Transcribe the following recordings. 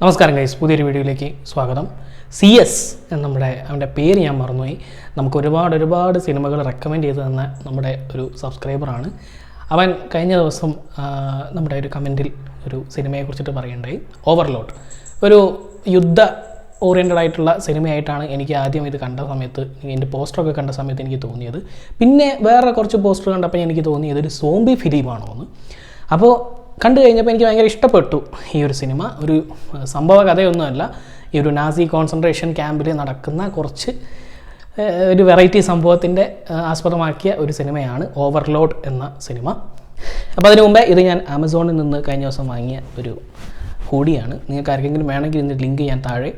നമസ്കാരം ഗൈസ് പുതിയൊരു വീഡിയോയിലേക്ക് സ്വാഗതം. സി എസ് നമ്മുടെ അവന്റെ പേര് ഞാൻ മറന്നുപോയി. നമുക്ക് ഒരുപാട് ഒരുപാട് സിനിമകൾ റെക്കമെൻഡ് ചെയ്ത് തന്ന നമ്മുടെ ഒരു സബ്സ്ക്രൈബറാണ് അവൻ കഴിഞ്ഞ ദിവസം നമ്മുടെ ഒരു കമന്റിൽ ഒരു സിനിമയെക്കുറിച്ചിട്ട് പറയണ്ടായി ഓവർലോഡ് ഒരു യുദ്ധ ഓറിയന്റഡ് ആയിട്ടുള്ള സിനിമയായിട്ടാണ് എനിക്ക് ആദ്യം ഇത് കണ്ട സമയത്ത് എന്റെ പോസ്റ്ററൊക്കെ കണ്ട സമയത്ത് എനിക്ക് തോന്നിയത്. പിന്നെ വേറെ കുറച്ച് പോസ്റ്റർ കണ്ടപ്പോൾ എനിക്ക് തോന്നിയത് ഒരു സോംബി ഫിലിമാണോ എന്ന് അപ്പോൾ കണ്ടു കഴിഞ്ഞപ്പോൾ എനിക്ക് ഭയങ്കര ഇഷ്ടപ്പെട്ടു ഈ ഒരു സിനിമ. ഒരു സംഭവ കഥയൊന്നുമല്ല. ഈ ഒരു നാസി കോൺസെൻട്രേഷൻ ക്യാമ്പിൽ നടക്കുന്ന കുറച്ച് ഒരു വെറൈറ്റി സംഭവത്തിന്റെ ആസ്പദമാക്കിയ ഒരു സിനിമയാണ് ഓവർലോഡ് എന്ന സിനിമ. അപ്പോൾ അതിനു മുമ്പേ ഇത് ഞാൻ ആമസോണിൽ നിന്ന് കഴിഞ്ഞ ദിവസം വാങ്ങിയ ഒരു ഹൂഡിയാണ്. നിങ്ങൾക്ക് ആർക്കെങ്കിലും വേണമെങ്കിൽ ഇതിന്റെ ലിങ്ക് ഞാൻ താഴെ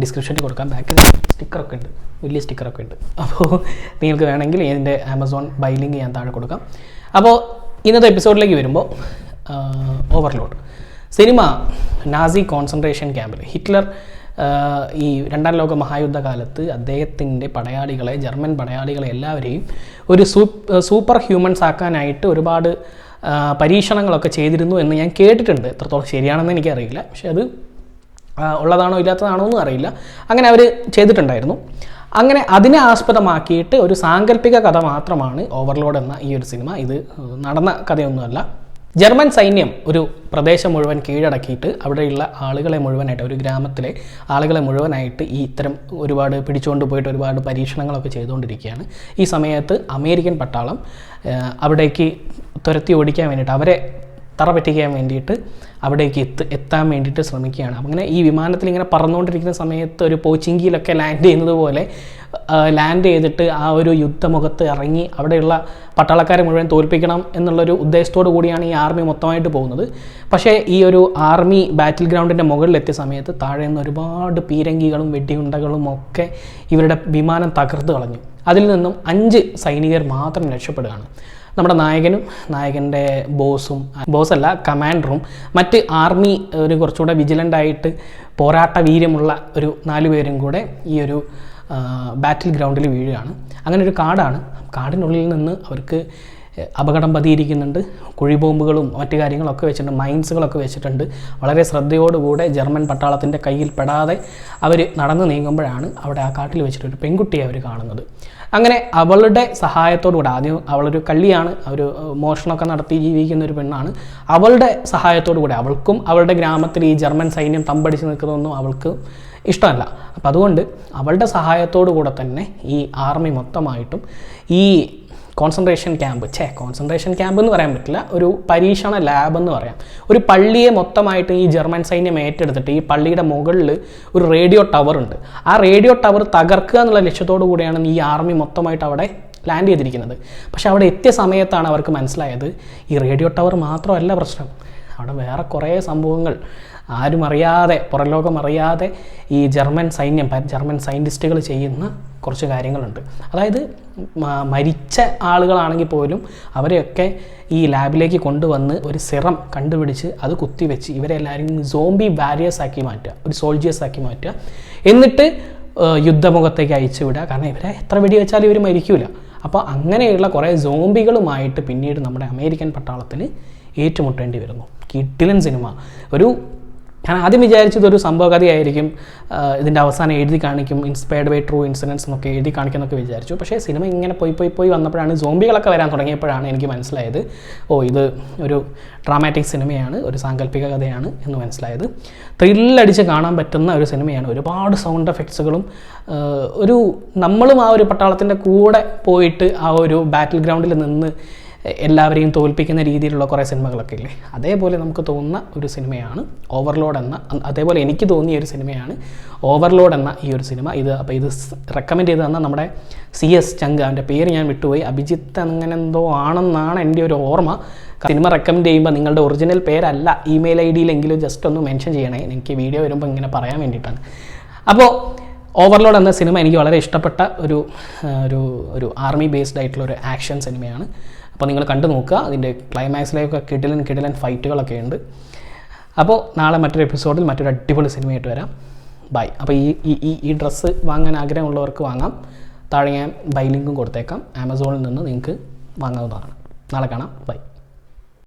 ഡിസ്ക്രിപ്ഷനിൽ കൊടുക്കാം. ബാക്കിൽ സ്റ്റിക്കറൊക്കെ ഉണ്ട്. വലിയ സ്റ്റിക്കറൊക്കെ ഉണ്ട്. അപ്പോൾ നിങ്ങൾക്ക് വേണമെങ്കിൽ ഇതിന്റെ ആമസോൺ ബൈ ലിങ്ക് ഞാൻ താഴെ കൊടുക്കാം. അപ്പോൾ ഇന്നത്തെ എപ്പിസോഡിലേക്ക് വരുമ്പോൾ ഓവർലോഡ്. സിനിമ നാസി കോൺസെൻട്രേഷൻ ക്യാമ്പിൽ. ഹിറ്റ്ലർ ഈ രണ്ടാം ലോക മഹായുദ്ധകാലത്ത് അദ്ദേഹത്തിന്റെ പടയാളികളെ ജർമ്മൻ പടയാളികളെ എല്ലാവരെയും ഒരു സൂപ്പർ ഹ്യൂമൻസ് ആക്കാനായിട്ട് ഒരുപാട് പരീക്ഷണങ്ങളൊക്കെ ചെയ്തിരുന്നു എന്ന് ഞാൻ കേട്ടിട്ടുണ്ട്. എത്രത്തോളം ശരിയാണെന്ന് എനിക്കറിയില്ല. പക്ഷേ അത് ഉള്ളതാണോ ഇല്ലാത്തതാണോ എന്നും അറിയില്ല. അങ്ങനെ അവർ ചെയ്തിട്ടുണ്ടായിരുന്നു. അങ്ങനെ അതിനെ ആസ്പദമാക്കിയിട്ട് ഒരു സാങ്കല്പിക കഥ മാത്രമാണ് ഓവർലോഡ് എന്ന ഈ ഒരു സിനിമ. ഇത് നടന്ന കഥയൊന്നുമല്ല. ജർമ്മൻ സൈന്യം ഒരു പ്രദേശം മുഴുവൻ കീഴടക്കിയിട്ട് അവിടെയുള്ള ആളുകളെ മുഴുവനായിട്ട് ഒരു ഗ്രാമത്തിലെ ആളുകളെ മുഴുവനായിട്ട് ഈ ഇത്തരം ഒരുപാട് പിടിച്ചുകൊണ്ട് പോയിട്ട് ഒരുപാട് പരീക്ഷണങ്ങളൊക്കെ ചെയ്തുകൊണ്ടിരിക്കുകയാണ്. ഈ സമയത്ത് അമേരിക്കൻ പട്ടാളം അവിടേക്ക് തുരത്തി ഓടിക്കാൻ വേണ്ടിയിട്ട് അവരെ തറ പറ്റിക്കാൻ വേണ്ടിയിട്ട് അവിടേക്ക് എത്ത് എത്താൻ വേണ്ടിയിട്ട് ശ്രമിക്കുകയാണ്. അങ്ങനെ ഈ വിമാനത്തിൽ ഇങ്ങനെ പറന്നുകൊണ്ടിരിക്കുന്ന സമയത്ത് ഒരു പോച്ചിങ്കിയിലൊക്കെ ലാൻഡ് ചെയ്യുന്നത് പോലെ ലാൻഡ് ചെയ്തിട്ട് ആ ഒരു യുദ്ധമുഖത്ത് ഇറങ്ങി അവിടെയുള്ള പട്ടാളക്കാരെ മുഴുവൻ തോൽപ്പിക്കണം എന്നുള്ളൊരു ഉദ്ദേശത്തോടു കൂടിയാണ് ഈ ആർമി മൊത്തമായിട്ട് പോകുന്നത്. പക്ഷേ ഈ ഒരു ആർമി ബാറ്റിൽ ഗ്രൗണ്ടിന്റെ മുകളിലെത്തിയ സമയത്ത് താഴെ നിന്ന് ഒരുപാട് പീരങ്കികളും വെടിയുണ്ടകളും ഒക്കെ ഇവരുടെ വിമാനം തകർത്ത് കളഞ്ഞു. അതിൽ നിന്നും അഞ്ച് സൈനികർ മാത്രം രക്ഷപ്പെടുകയാണ്. നമ്മുടെ നായകനും നായകന്റെ ബോസും ബോസല്ല കമാൻഡറും മറ്റ് ആർമി ഒരു കുറച്ചുകൂടെ വിജിലന്റ് ആയിട്ട് പോരാട്ട വീര്യമുള്ള ഒരു നാല് പേരും കൂടെ ഈ ഒരു ബാറ്റിൽ ഗ്രൗണ്ടിൽ വീഴുകയാണ്. അങ്ങനെ ഒരു കാടാണ്. കാടിനുള്ളിൽ നിന്ന് അവർക്ക് അപകടം പതിയിരിക്കുന്നുണ്ട്. കുഴിബോംബുകളും മറ്റു കാര്യങ്ങളൊക്കെ വെച്ചിട്ടുണ്ട്. മൈൻസുകളൊക്കെ വെച്ചിട്ടുണ്ട്. വളരെ ശ്രദ്ധയോടുകൂടെ ജർമ്മൻ പട്ടാളത്തിന്റെ കയ്യിൽ പെടാതെ അവർ നടന്നു നീങ്ങുമ്പോഴാണ് അവിടെ ആ കാട്ടിൽ വെച്ചിട്ടൊരു പെൺകുട്ടിയെ അവർ കാണുന്നത്. അങ്ങനെ അവളുടെ സഹായത്തോടുകൂടെ ആദ്യം അവളൊരു കള്ളിയാണ് ഒരു മോഷണമൊക്കെ നടത്തി ജീവിക്കുന്ന ഒരു പെണ്ണാണ്. അവളുടെ സഹായത്തോടുകൂടെ അവൾക്കും അവളുടെ ഗ്രാമത്തിൽ ഈ ജർമ്മൻ സൈന്യം തമ്പടിച്ച് നിൽക്കുന്നതൊന്നും അവൾക്ക് ഇഷ്ടമല്ല. അപ്പം അതുകൊണ്ട് അവളുടെ സഹായത്തോടു കൂടെ തന്നെ ഈ ആർമി മൊത്തമായിട്ടും ഈ കോൺസെൻട്രേഷൻ ക്യാമ്പ് ഛേ കോൺസെൻട്രേഷൻ ക്യാമ്പ് എന്ന് പറയാൻ പറ്റില്ല. ഒരു പരീക്ഷണ ലാബ് എന്ന് പറയാം. ഒരു പള്ളിയെ മൊത്തമായിട്ട് ഈ ജർമ്മൻ സൈന്യം ഏറ്റെടുത്തിട്ട് ഈ പള്ളിയുടെ മുകളിൽ ഒരു റേഡിയോ ടവർ ഉണ്ട്. ആ റേഡിയോ ടവർ തകർക്കുക എന്നുള്ള ലക്ഷ്യത്തോടു കൂടിയാണ് ഈ ആർമി മൊത്തമായിട്ട് അവിടെ ലാൻഡ് ചെയ്തിരിക്കുന്നത്. പക്ഷേ അവിടെ എത്തിയ സമയത്താണ് അവർക്ക് മനസ്സിലായത് ഈ റേഡിയോ ടവർ മാത്രമല്ല പ്രശ്നം. അവിടെ വേറെ കുറേ സംഭവങ്ങൾ. ആരും അറിയാതെ പുറലോകം അറിയാതെ ഈ ജർമ്മൻ സൈന്യം ജർമ്മൻ സയന്റിസ്റ്റുകൾ ചെയ്യുന്ന കുറച്ച് കാര്യങ്ങളുണ്ട്. അതായത് മരിച്ച ആളുകളാണെങ്കിൽ പോലും അവരെയൊക്കെ ഈ ലാബിലേക്ക് കൊണ്ടുവന്ന് ഒരു സിറം കണ്ടുപിടിച്ച് അത് കുത്തിവെച്ച് ഇവരെ എല്ലാവരും സോംബി വാരിയേഴ്സ് ആക്കി മാറ്റുക ഒരു സോൾജിയേഴ്സ് ആക്കി മാറ്റുക. എന്നിട്ട് യുദ്ധമുഖത്തേക്ക് അയച്ചു വിടുക. കാരണം ഇവരെ എത്ര വെടി വെച്ചാലും ഇവർ മരിക്കില്ല അപ്പോൾ അങ്ങനെയുള്ള കുറേ സോംബികളുമായിട്ട് പിന്നീട് നമ്മുടെ അമേരിക്കൻ പട്ടാളത്തിന് ഏറ്റുമുട്ടേണ്ടി വരുന്നു. കിഡിലൻ സിനിമ. ഒരു ഞാൻ ആദ്യം വിചാരിച്ചത് ഒരു സംഭവകഥയായിരിക്കും ഇതിന്റെ അവസാനം എഴുതി കാണിക്കും ഇൻസ്പയർഡ് ബൈ ട്രൂ ഇൻസിഡൻസ് എന്നൊക്കെ എഴുതി കാണിക്കുന്നൊക്കെ വിചാരിച്ചു. പക്ഷേ സിനിമ ഇങ്ങനെ പോയി പോയി പോയി വന്നപ്പോഴാണ് സോംബികളൊക്കെ വരാൻ തുടങ്ങിയപ്പോഴാണ് എനിക്ക് മനസ്സിലായത് ഓ ഇത് ഒരു ഡ്രാമാറ്റിക് സിനിമയാണ് ഒരു സാങ്കല്പിക കഥയാണ് എന്ന് മനസ്സിലായത്. ത്രില്ലടിച്ച് കാണാൻ പറ്റുന്ന ഒരു സിനിമയാണ്. ഒരുപാട് സൗണ്ട് എഫക്ട്സുകളും ഒരു നമ്മളും ആ ഒരു പട്ടാളത്തിന്റെ കൂടെ പോയിട്ട് ആ ഒരു ബാറ്റിൽ ഗ്രൗണ്ടിൽ നിന്ന് എല്ലാവരെയും തോൽപ്പിക്കുന്ന രീതിയിലുള്ള കുറേ സിനിമകളൊക്കെ ഇല്ലേ? അതേപോലെ നമുക്ക് തോന്നുന്ന ഒരു സിനിമയാണ് ഓവർലോഡ് എന്ന അതേപോലെ എനിക്ക് തോന്നിയ ഒരു സിനിമയാണ് ഓവർലോഡ് എന്ന ഈ ഒരു സിനിമ. ഇത് അപ്പോൾ ഇത് റെക്കമെൻഡ് ചെയ്ത് തന്ന നമ്മുടെ സി എസ് ചങ്ക്. അവന്റെ പേര് ഞാൻ വിട്ടുപോയി. അഭിജിത്ത് അങ്ങനെ എന്തോ ആണെന്നാണ് എന്റെ ഒരു ഓർമ്മ. സിനിമ റെക്കമെൻഡ് ചെയ്യുമ്പോൾ നിങ്ങളുടെ ഒറിജിനൽ പേരല്ല. ഇമെയിൽ ഐ ഡിയിലെങ്കിലും ജസ്റ്റ് ഒന്ന് മെൻഷൻ ചെയ്യണേ. എനിക്ക് വീഡിയോ വരുമ്പോൾ ഇങ്ങനെ പറയാൻ വേണ്ടിയിട്ടാണ്. അപ്പോൾ ഓവർലോഡ് എന്ന സിനിമ എനിക്ക് വളരെ ഇഷ്ടപ്പെട്ട ഒരു ഒരു ഒരു ആർമി ബേസ്ഡ് ആയിട്ടുള്ള ഒരു ആക്ഷൻ സിനിമയാണ്. അപ്പോൾ നിങ്ങൾ കണ്ടു നോക്കുക. അതിന്റെ ക്ലൈമാക്സിലേക്ക് കിടിലൻ കിടിലൻ ഫൈറ്റുകളൊക്കെ ഉണ്ട്. അപ്പോൾ നാളെ മറ്റൊരു എപ്പിസോഡിൽ മറ്റൊരു അടിപൊളി സിനിമയായിട്ട് വരാം. ബൈ അപ്പോൾ ഈ- ഈ ഈ ഡ്രസ്സ് വാങ്ങാൻ ആഗ്രഹമുള്ളവർക്ക് വാങ്ങാം. താഴെ ഞാൻ ബൈ ലിങ്കും കൊടുത്തേക്കാം. ആമസോണിൽ നിന്ന് നിങ്ങൾക്ക് വാങ്ങാവുന്നതാണ്. നാളെ കാണാം. ബൈ